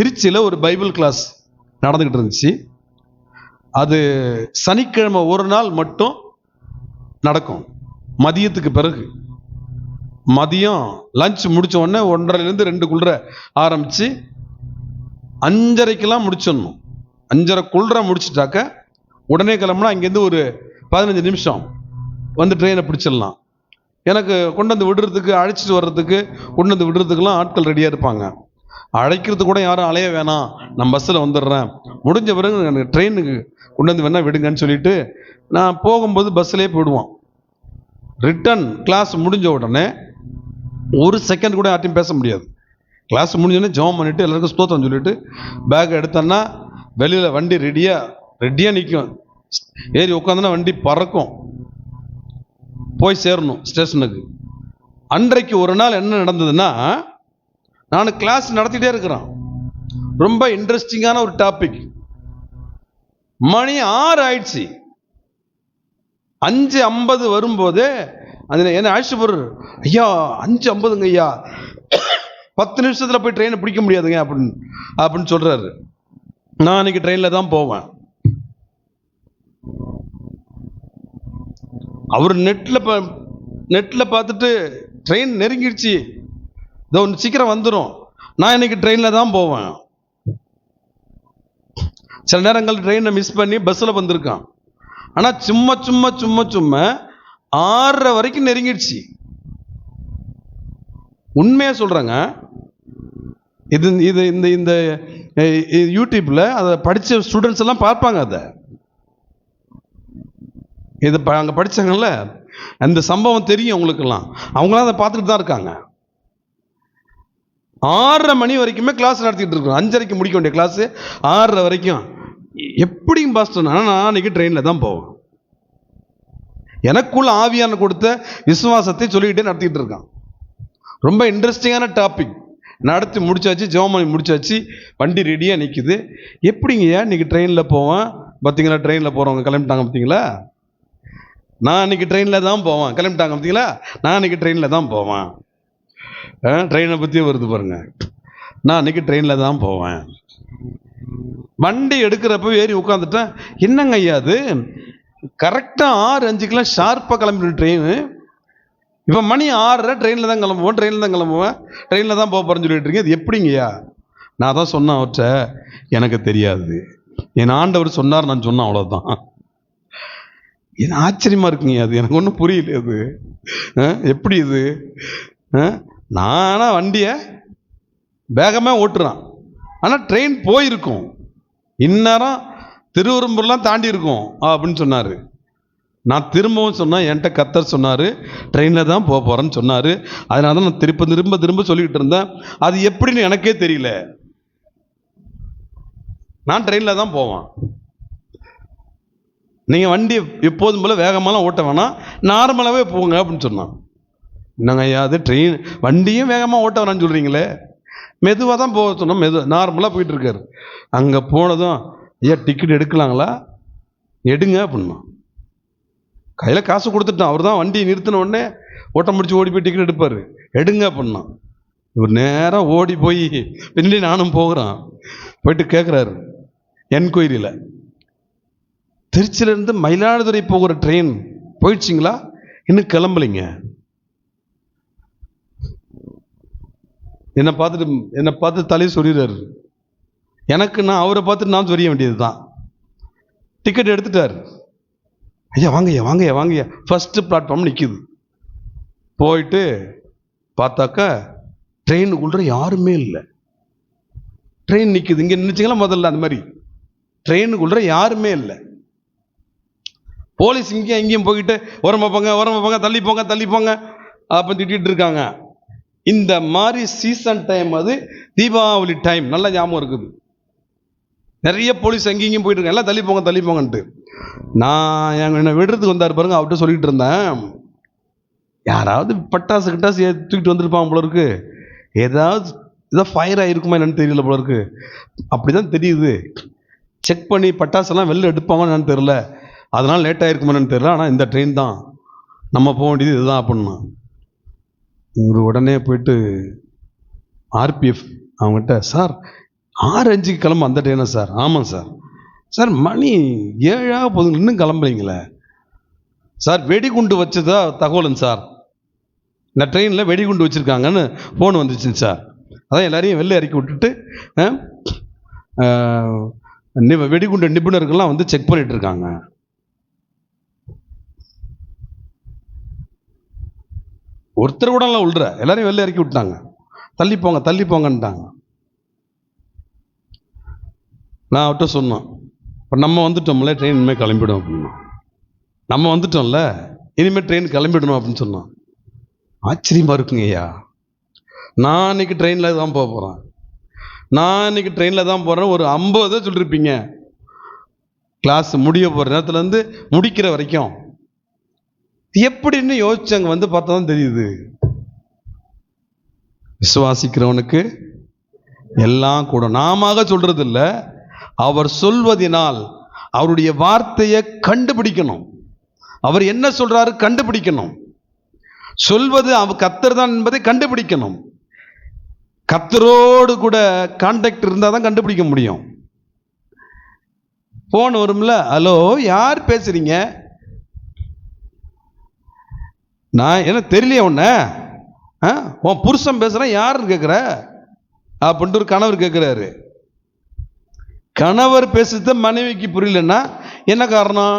திருச்சியில் ஒரு Bible class நடந்துக்கிட்டு இருந்துச்சு. அது சனிக்கிழமை ஒரு நாள் மட்டும் நடக்கும். மதியத்துக்கு பிறகு. மதியம் லஞ்ச் முடித்த உடனே ஒன்றரைலேருந்து ரெண்டுக்குள்ள ஆரம்பித்து அஞ்சரைக்கெல்லாம் முடிச்சிடணும். அஞ்சரை குளிர முடிச்சிட்டாக்க உடனே கிளம்புனா அங்கேருந்து ஒரு பதினஞ்சு நிமிஷம் வந்து ட்ரெயினை பிடிச்சிடலாம். எனக்கு கொண்டு வந்து விடுறதுக்கு அழைச்சிட்டு வர்றதுக்கு கொண்டு வந்து விடுறதுக்கெல்லாம் ஆட்கள் ரெடியாக இருப்பாங்க. அழைக்கிறது கூட யாரும் அலைய வேணாம். நான் பஸ்ஸில் வந்துடுறேன். முடிஞ்ச பிறகு எனக்கு ட்ரெயினுக்கு கொண்டு வந்து வேணா விடுங்கன்னு சொல்லிட்டு நான் போகும்போது பஸ்ஸிலே போயிடுவோம் ரிட்டன் கிளாஸ் முடிஞ்ச உடனே ஒரு செகண்ட் கூட யார்ட்டையும் பேச முடியாது. கிளாஸ் முடிஞ்சோடனே ஜோம் பண்ணிவிட்டு எல்லாருக்கும் ஸ்தோத்திரம் சொல்லிவிட்டு பேக் எடுத்தேன்னா வெளியில் வண்டி ரெடியாக ரெடியாக நிற்கும் ஏறி உட்காந்துனா வண்டி பறக்கும். போய் சேரணும் ஸ்டேஷனுக்கு அன்றைக்கு ஒரு நாள் என்ன நடந்ததுன்னா நான் கிளாஸ் நடத்திட்டே இருக்கிறான். ரொம்ப இன்ட்ரெஸ்டிங்கான ஒரு டாபிக் மணி ஆறு ஆயிடுச்சு. அஞ்சு ஐம்பது வரும்போது அது என்ன அழைச்சிட்டு ஐயா அஞ்சு ஐம்பதுங்க ஐயா. பத்து நிமிஷத்தில் போய் ட்ரெயினை பிடிக்க முடியாதுங்க அப்படின்னு அப்படின்னு சொல்றாரு. நான் அன்னைக்கு ட்ரெயினில் தான் போவேன். அவர் நெட்டில் நெட்டில் பார்த்துட்டு ட்ரெயின் நெருங்கிடுச்சு. இதோ ஒன்று சீக்கிரம் வந்துடும் நான் இன்னைக்கு ட்ரெயினில் தான் போவேன். சில நேரங்கள் ட்ரெயினை மிஸ் பண்ணி பஸ்ஸில் வந்திருக்கான். ஆனால் சும்மா சும்மா சும்மா சும்மா ஆறரை வரைக்கும் நெருங்கிடுச்சு. உண்மையாக சொல்கிறேங்க இது இது இந்த இந்த யூடியூப்பில் அதை படித்த ஸ்டூடெண்ட்ஸ் எல்லாம் பார்ப்பாங்க அதை. இது ப அங்கே படித்தாங்கல்ல அந்த சம்பவம் தெரியும் அவங்களுக்கெல்லாம் அவங்களாம் அதை பார்த்துட்டு தான் இருக்காங்க. ஆறரை மணி வரைக்குமே கிளாஸ் நடத்திட்டு இருக்கோம். அஞ்சரைக்கு முடிக்க வேண்டிய கிளாஸ் ஆறரை வரைக்கும். எப்படியும் பாஸ்டர் நான் அன்னைக்கு ட்ரெயினில் தான் போவேன். எனக்குள்ள ஆவியான கொடுத்த விசுவாசத்தை சொல்லிக்கிட்டே நடத்திட்டு இருக்கான். ரொம்ப இன்ட்ரெஸ்டிங்கான டாபிக் நடத்தி முடிச்சாச்சு ஜெவமணி முடிச்சாச்சு வண்டி ரெடியாக நிற்குது எப்படிங்கய்யா இன்னைக்கு ட்ரெயினில் போவேன்? பார்த்தீங்களா ட்ரெயினில் போகிறவங்க கிளம்பிட்டாங்க பார்த்தீங்களா நான் இன்னைக்கு ட்ரெயினில் தான் போவேன். கிளம்பிட்டாங்க பார்த்தீங்களா நான் இன்னைக்கு ட்ரெயினில் தான் போவேன். ட்ரெயினை பற்றியே வருது பாருங்க. நான் அன்றைக்கி ட்ரெயினில் தான் போவேன். வண்டி எடுக்கிறப்ப ஏறி உட்காந்துட்டேன் என்னங்க ஐயா அது? கரெக்டாக ஆறு அஞ்சுக்கெல்லாம் ஷார்ப்பாக கிளம்பிடும் ட்ரெயின் இப்போ மணி ஆறரை ட்ரெயினில் தான் கிளம்புவோம் ட்ரெயினில் தான் கிளம்புவேன். ட்ரெயினில் தான் போக போகிறேன்னு சொல்லிட்டு இருக்கீங்க. அது எப்படிங்கய்யா நான் தான் சொன்னேன் அவற்றை எனக்கு தெரியாது. என் ஆண்டவர் சொன்னார் நான் சொன்னேன் அவ்வளோதான் என்ன ஆச்சரியமா இருக்குங்க அது? எனக்கு ஒன்றும் புரியல அது. எப்படி இது? அஹ், நானா வண்டியை வேகமாக ஓட்டுறான். ஆனால் ட்ரெயின் போயிருக்கும். இந்நேரம் திருவரும்பூர்லாம் தாண்டி இருக்கும். அப்படின்னு சொன்னார். நான் திரும்பவும் சொன்னேன் என்கிட்ட கத்தர் சொன்னார் ட்ரெயினில் தான் போக போகிறேன்னு சொன்னார். அதனால தான் நான் திரும்ப திரும்ப திரும்ப சொல்லிக்கிட்டு இருந்தேன். அது எப்படின்னு எனக்கே தெரியல. நான் ட்ரெயினில் தான் போவேன். நீங்கள் வண்டி எப்போதும் போல் வேகமாலாம் ஓட்ட வேணாம். நார்மலாகவே போங்க அப்படின்னு சொன்னான். என்னங்க அது ட்ரெயின் வண்டியும் வேகமாக ஓட்ட வரேன்னு சொல்கிறீங்களே மெதுவாக தான் போக சொன்னோம் மெது நார்மலாக போயிட்டு இருக்காரு அங்கே போனதும் ஐயா டிக்கெட் எடுக்கலாங்களா? எடுங்க அப்படின்னா. கையில் காசு கொடுத்துட்டான் அவர் தான் வண்டியை நிறுத்தின உடனே ஓட்டம் முடிச்சு ஓடி போய் டிக்கெட் எடுப்பார். எடுங்க அப்படின்னா. இவர் நேராக ஓடி போய் பின்னாடி நானும் போகிறான். போயிட்டு கேட்குறாரு என்கொயரியில். திருச்சியிலேருந்து மயிலாடுதுறை போகிற ட்ரெயின் போயிடுச்சிங்களா? இன்னும் கிளம்பலைங்க. என்னை பார்த்துட்டு என்னை பார்த்து தலையை சொல்லிடுறாரு எனக்கு நான் அவரை பார்த்துட்டு நான் சொல்ல வேண்டியது தான் டிக்கெட் எடுத்துட்டார். ஐயா வாங்கய்யா வாங்கய்யா வாங்கய்யா. ஃபஸ்ட்டு பிளாட்ஃபார்ம் நிற்கிது போயிட்டு பார்த்தாக்கா ட்ரெயினுக்குள்ளே யாருமே இல்லை. ட்ரெயின் நிற்கிது இங்கே நினச்சிங்களா முதல்ல அந்த மாதிரி. ட்ரெயினுக்குள்ளே யாருமே இல்லை. போலீஸ் இங்கேயும் இங்கேயும் போய்கிட்டு உரம் போங்க உரம் போங்க தள்ளி போங்க தள்ளி போங்க. அப்போ திட்டிகிட்டு இருக்காங்க. இந்த மாதிரி சீசன் டைம் அது தீபாவளி டைம் நல்ல ஞாபகம் இருக்குது. நிறைய போலீஸ் எங்கேயும் போயிட்டு எல்லாம் தள்ளி போங்க தள்ளி போங்கன்ட்டு. நான் எங்க என்னை விடுறதுக்கு வந்தார் பாருங்க அவர்கிட்ட சொல்லிட்டு இருந்தேன். யாராவது பட்டாசு கிட்டாசு தூக்கிட்டு வந்திருப்பாங்க போல இருக்கு. ஏதாவது ஏதோ ஃபயர் ஆகிருக்குமா என்னன்னு தெரியல போல இருக்கு. அப்படிதான் தெரியுது. செக் பண்ணி பட்டாசெல்லாம் வெளில எடுப்பாங்கன்னு என்னன்னு தெரியல. அதனால் லேட் ஆகிருக்குமா என்னன்னு ஆனால் இந்த ட்ரெயின் தான். நம்ம போக வேண்டியது இதுதான் அப்படின்னா. இவர் உடனே போயிட்டு ஆர்பிஎஃப் அவங்ககிட்ட சார் ஆறு அஞ்சுக்கு கிளம்ப அந்த ட்ரெயினா சார். ஆமாம் சார். சார் மணி ஏழாக போதுங்க இன்னும் கிளம்புறீங்களே? சார் வெடிகுண்டு வச்சதா தகவலுங்க சார். இந்த ட்ரெயினில் வெடிகுண்டு வச்சுருக்காங்கன்னு ஃபோன் வந்துச்சுங்க சார். அதான் எல்லாரையும் வெளில இறக்கி விட்டுட்டு ஆ, நி- வெடிகுண்டு நிபுணர்கள்லாம் வந்து செக் பண்ணிகிட்ருக்காங்க இருக்காங்க. ஒருத்தர் கூட எல்லாம் உள்ற எல்லாரையும் வெளில இறக்கி விட்டாங்க தள்ளி போங்க தள்ளி போங்கன்ட்டாங்க. நான் அவர்கிட்ட சொன்னோம் இப்போ நம்ம வந்துட்டோம்ல ட்ரெயின் இனிமேல் கிளம்பிடும் அப்படின்னா. நம்ம வந்துட்டோம்ல இனிமேல் ட்ரெயின் கிளம்பிடணும் அப்படின்னு சொன்னோம் ஆச்சரியமாக இருக்குங்க ஐயா. நான் இன்னைக்கு ட்ரெயினில் தான் போக போகிறேன் நான் இன்னைக்கு ட்ரெயினில் தான் போகிறேன் ஒரு ஐம்பது சொல்லியிருப்பீங்க கிளாஸ் முடிய போகிற நேரத்துலேருந்து முடிக்கிற வரைக்கும். எப்படின்னு யோசிச்சாங்க வந்து பார்த்தா தான் தெரியுது. விசுவாசிக்கிறவனுக்கு எல்லாம் கூட. நாம சொல்றது அவர் சொல்வதினால் அவருடைய வார்த்தையை கண்டுபிடிக்கணும். அவர் என்ன சொல்றாரு கண்டுபிடிக்கணும். சொல்வது அவ கத்தர் தான் என்பதை கண்டுபிடிக்கணும். கத்தரோடு கூட கான்டாக்ட் இருந்தால் தான் கண்டுபிடிக்க முடியும். ஃபோன் வரும்ல? ஹலோ யார் பேசுறீங்க? நான் என்ன தெரியலையே உன்ன? ஆ? உன் புருஷன் பேசுகிறேன் யாருன்னு கேட்குற அப்படின்ட்டு ஒரு கணவர் கேட்குறாரு கணவர் பேசுறது மனைவிக்கு புரியலன்னா என்ன காரணம்?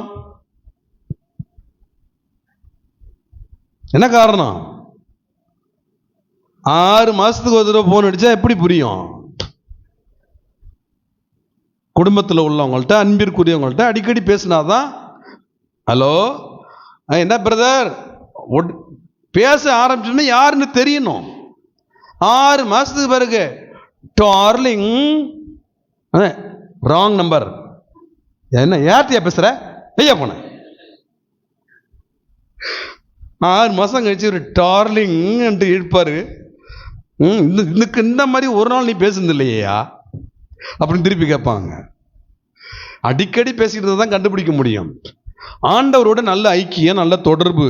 என்ன காரணம்? ஆறு மாதத்துக்கு ஒரு தடவை ஃபோன் அடித்தா எப்படி புரியும்? குடும்பத்தில் உள்ளவங்கள்ட்ட அன்பிற்குரியவங்கள்ட்ட அடிக்கடி பேசினாதான் ஹலோ? என்ன பிரதர் பேச ஆரம்பிச்சோன்னா யாருன்னு தெரியணும். ஆறு மாதத்துக்கு பிறகு டார்லிங் ராங் நம்பர் என்ன யார்த்தியா பேசுகிற ஐயா போன. ஆறு மாதம் கழிச்சு ஒரு டார்லிங் இருப்பாரு ம் இந்த இதுக்கு இந்த மாதிரி ஒரு நாள் நீ பேசுனது இல்லையா அப்படின்னு திருப்பி கேட்பாங்க. அடிக்கடி பேசிக்கிட்டு தான் கண்டுபிடிக்க முடியும். ஆண்டவரோட நல்ல ஐக்கியம் நல்ல தொடர்பு.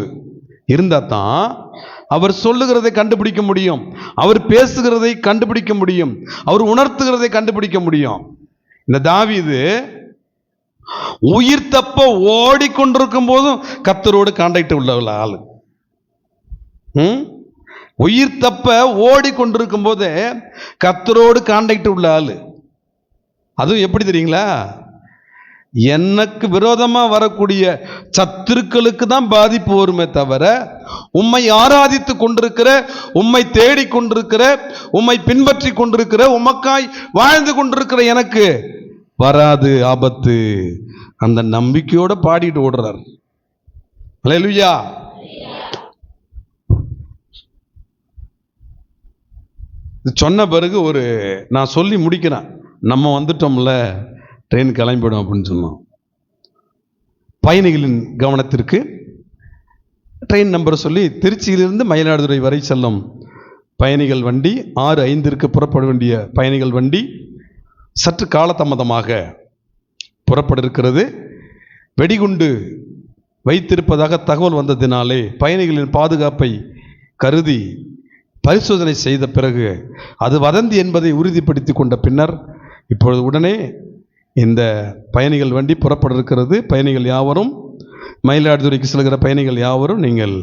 இருந்தால் தான் அவர் சொல்லுகிறதை கண்டுபிடிக்க முடியும். அவர் பேசுகிறதை கண்டுபிடிக்க முடியும். அவர் உணர்த்துகிறதை கண்டுபிடிக்க முடியும். இந்த தாவிது உயிர் தப்ப ஓடிக்கொண்டிருக்கும் போதும் கத்தரோடு கான்டாக்ட் உள்ள ஆளு. ம்? உயிர் தப்ப ஓடிக்கொண்டிருக்கும் போதே கத்தரோடு கான்டாக்ட் உள்ள ஆளு. அதுவும் எப்படி தெரியுங்களா? எனக்கு விரோதமாக வரக்கூடிய சத்துருக்களுக்கு தான் பாதிப்பு வருமே தவிர உம்மை ஆராதித்து கொண்டிருக்கிற உம்மை தேடிக் கொண்டிருக்கிற உம்மை பின்பற்றி கொண்டிருக்கிற உமக்காய் வாழ்ந்து கொண்டிருக்கிற எனக்கு வராது ஆபத்து. அந்த நம்பிக்கையோட பாடிட்டு ஓடுறார். அல்லேலூயா இது சொன்ன பிறகு ஒரு நான் சொல்லி முடிக்கிறேன். நம்ம வந்துட்டோம்ல. ட்ரெயின் கிளம்பிடும் அப்படின்னு சொன்னோம் பயணிகளின் கவனத்திற்கு ட்ரெயின் நம்பரை சொல்லி திருச்சியிலிருந்து மயிலாடுதுறை வரை செல்லும் பயணிகள் வண்டி ஆறு ஐந்திற்கு புறப்பட வேண்டிய பயணிகள் வண்டி சற்று காலதாமதமாக புறப்பட இருக்கிறது வெடிகுண்டு வைத்திருப்பதாக தகவல் வந்ததினாலே பயணிகளின் பாதுகாப்பை கருதி பரிசோதனை செய்த பிறகு அது வதந்தி என்பதை உறுதிப்படுத்தி கொண்ட பின்னர் இப்பொழுது உடனே இந்த பயணிகள் வண்டி புறப்பட இருக்கிறது பயணிகள் யாவரும் மயிலாடுதுறைக்கு செல்கிற பயணிகள் யாவரும் நீங்கள்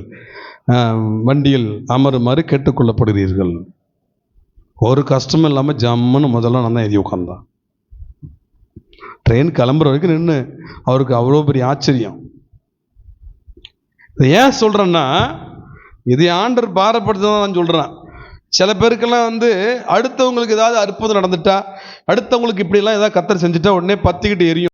வண்டியில் அமருமாறு கேட்டுக்கொள்ளப்படுகிறீர்கள். ஒரு கஷ்டமும் இல்லாமல் ஜம்முன்னு முதல்ல நான் தான் எழுதி உட்காந்தான் ட்ரெயின் கிளம்புற வரைக்கும் நின்று அவருக்கு அவ்வளோ பெரிய ஆச்சரியம். இதை ஏன் சொல்கிறேன்னா இது ஆண்டர் பாரப்படுத்த நான் சொல்கிறேன் சில பேருக்கெல்லாம் வந்து அடுத்தவங்களுக்கு ஏதாவது அற்புதம் நடந்துட்டா அடுத்தவங்களுக்கு இப்படிலாம் ஏதாவது கத்தர் செஞ்சுட்டா உடனே பத்திக்கிட்டு எரியும்.